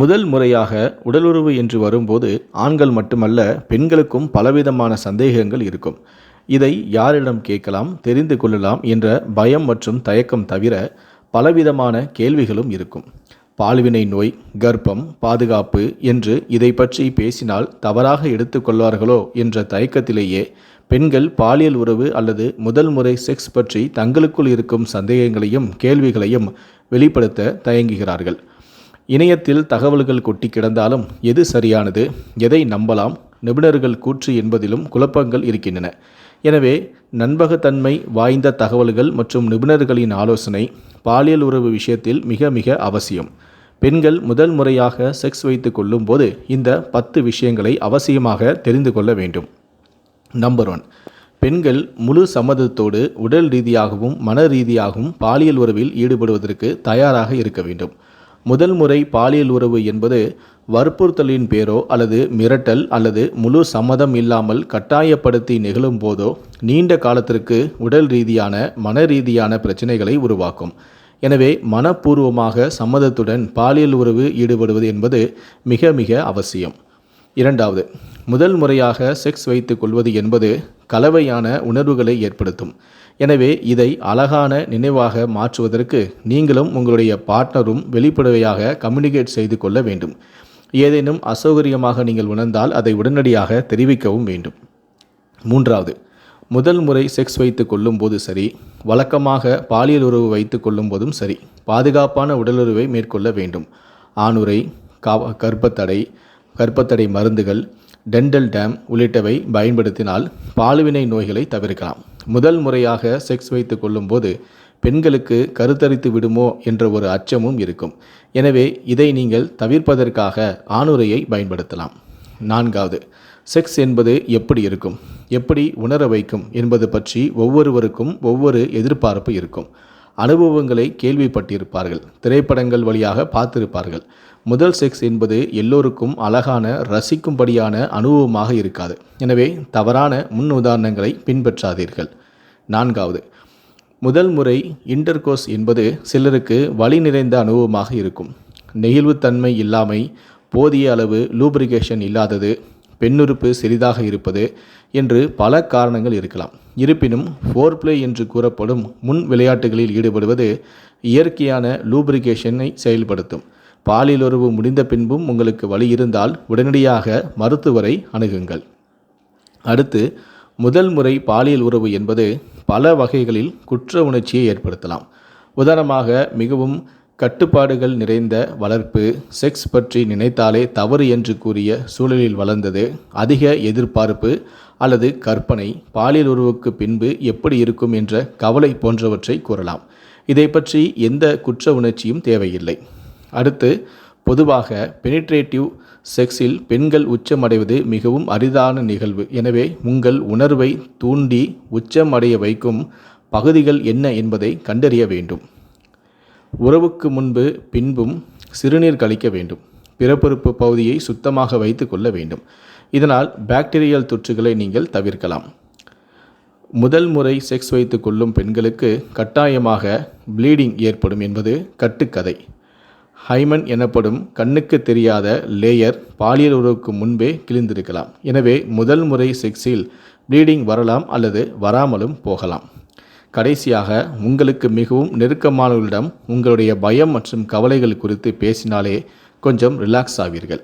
முதல் முறையாக உடலுறவு என்று வரும்போது ஆண்கள் மட்டுமல்ல பெண்களுக்கும் பலவிதமான சந்தேகங்கள் இருக்கும். இதை யாரிடம் கேட்கலாம் தெரிந்து கொள்ளலாம் என்ற பயம் மற்றும் தயக்கம் தவிர பலவிதமான கேள்விகளும் இருக்கும். பால்வினை நோய் கர்ப்பம் பாதுகாப்பு என்று இதை பற்றி பேசினால் தவறாக எடுத்துக்கொள்வார்களோ என்ற தயக்கத்திலேயே பெண்கள் பாலியல் உறவு அல்லது முதல் முறை செக்ஸ் பற்றி தங்களுக்குள் இருக்கும் சந்தேகங்களையும் கேள்விகளையும் வெளிப்படுத்த தயங்குகிறார்கள். இணையத்தில் தகவல்கள் கொட்டி கிடந்தாலும் எது சரியானது? எதை நம்பலாம்? நிபுணர்கள் கூற்று என்பதிலும் குழப்பங்கள் இருக்கின்றன. எனவே நண்பகத்தன்மை வாய்ந்த தகவல்கள் மற்றும் நிபுணர்களின் ஆலோசனை பாலியல் உறவு விஷயத்தில் மிக மிக அவசியம். பெண்கள் முதல் முறையாக செக்ஸ் வைத்து கொள்ளும்போது இந்த பத்து விஷயங்களை அவசியமாக தெரிந்து கொள்ள வேண்டும். Number one. பெண்கள் முழு சம்மதத்தோடு உடல் ரீதியாகவும் மன ரீதியாகவும் பாலியல் உறவில் ஈடுபடுவதற்கு தயாராக இருக்க வேண்டும். முதல் முறை பாலியல் உறவு என்பது வற்புறுத்தலின் பேரோ அல்லது மிரட்டல் அல்லது முழு சம்மதம் இல்லாமல் கட்டாயப்படுத்தி நிகழும் போதோ நீண்ட காலத்திற்கு உடல் ரீதியான மன ரீதியான பிரச்சனைகளை உருவாக்கும். எனவே மனப்பூர்வமாக சம்மதத்துடன் பாலியல் உறவு ஈடுபடுவது என்பது மிக மிக அவசியம். இரண்டாவது முதல் முறையாக செக்ஸ் வைத்துக் கொள்வது என்பது கலவையான உணர்வுகளை ஏற்படுத்தும். எனவே இதை அழகான நினைவாக மாற்றுவதற்கு நீங்களும் உங்களுடைய பார்ட்னரும் வெளிப்படையாக கம்யூனிகேட் செய்து கொள்ள வேண்டும். ஏதேனும் அசௌகரியமாக நீங்கள் உணர்ந்தால் அதை உடனடியாக தெரிவிக்கவும் வேண்டும். மூன்றாவது முதல் முறை செக்ஸ் வைத்து கொள்ளும்போது சரி வழக்கமாக பாலியல் உறவு வைத்து கொள்ளும் போதும் சரி பாதுகாப்பான உடலுறவை மேற்கொள்ள வேண்டும். ஆணுரை கா கர்ப்பத்தடை கர்ப்பத்தடை மருந்துகள் டென்டல் டேம் உள்ளிட்டவை பயன்படுத்தினால் பாலுவினை நோய்களை தவிர்க்கலாம். முதல் முறையாக செக்ஸ் வைத்து கொள்ளும்போது பெண்களுக்கு கருத்தரித்து விடுமோ என்ற ஒரு அச்சமும் இருக்கும். எனவே இதை நீங்கள் தவிர்ப்பதற்காக ஆணுரையை பயன்படுத்தலாம். நான்காவது செக்ஸ் என்பது எப்படி இருக்கும்? எப்படி உணர வைக்கும் என்பது பற்றி ஒவ்வொருவருக்கும் ஒவ்வொரு எதிர்பார்ப்பு இருக்கும். அனுபவங்களை கேள்விப்பட்டிருப்பார்கள். திரைப்படங்கள் வழியாக பார்த்திருப்பார்கள். முதல் செக்ஸ் என்பது எல்லோருக்கும் அழகான ரசிக்கும்படியான அனுபவமாக இருக்காது. எனவே தவறான முன் உதாரணங்களை பின்பற்றாதீர்கள். நான்காவது முதல் முறை இன்டர்கோர்ஸ் என்பது சிலருக்கு வழி நிறைந்த அனுபவமாக இருக்கும். நெகிழ்வுத்தன்மை இல்லாமை போதிய அளவு லூப்ரிகேஷன் இல்லாதது பெண்ணுறுப்பு சிறிதாக இருப்பது என்று பல காரணங்கள் இருக்கலாம். இருப்பினும் ஃபோர் பிளே என்று கூறப்படும் முன் விளையாட்டுகளில் ஈடுபடுவது இயற்கையான லூப்ரிகேஷனை செயல்படுத்தும். பாலியல் உறவு முடிந்த பின்பும் உங்களுக்கு வழி இருந்தால் உடனடியாக மருத்துவரை அணுகுங்கள். அடுத்து முதல் முறை பாலியல் உறவு என்பது பல வகைகளில் குற்ற உணர்ச்சியை ஏற்படுத்தலாம். உதாரணமாக மிகவும் கட்டுப்பாடுகள் நிறைந்த வளர்ப்பு செக்ஸ் பற்றி நினைத்தாலே தவறு என்று கூறிய சூழலில் வளர்ந்தது. அதிக எதிர்பார்ப்பு அல்லது கற்பனை பாலியல் உறவுக்கு பின்பு எப்படி இருக்கும் என்ற கவலை போன்றவற்றை கூறலாம். இதை பற்றி எந்த குற்ற உணர்ச்சியும் தேவையில்லை. அடுத்து பொதுவாக பெனிட்ரேட்டிவ் செக்ஸில் பெண்கள் உச்சமடைவது மிகவும் அரிதான நிகழ்வு. எனவே உங்கள் உணர்வை தூண்டி உச்சமடைய வைக்கும் பகுதிகள் என்ன என்பதை கண்டறிய வேண்டும். உறவுக்கு முன்பு பின்பும் சிறுநீர் கழிக்க வேண்டும். பிறப்புறுப்பு பகுதியை சுத்தமாக வைத்து கொள்ள வேண்டும். இதனால் பாக்டீரியல் தொற்றுகளை நீங்கள் தவிர்க்கலாம். முதல் முறை செக்ஸ் வைத்து கொள்ளும் பெண்களுக்கு கட்டாயமாக ப்ளீடிங் ஏற்படும் என்பது கட்டுக்கதை. ஹைமன் எனப்படும் கண்ணுக்கு தெரியாத லேயர் பாலியல் உறவுக்கு முன்பே கிழிந்திருக்கலாம். எனவே முதல் முறை செக்ஸில் ப்ளீடிங் வரலாம் அல்லது வராமலும் போகலாம். கடைசியாக உங்களுக்கு மிகவும் நெருக்கமானவர்களிடம் உங்களுடைய பயம் மற்றும் கவலைகள் குறித்து பேசினாலே கொஞ்சம் ரிலாக்ஸ் ஆவீர்கள்.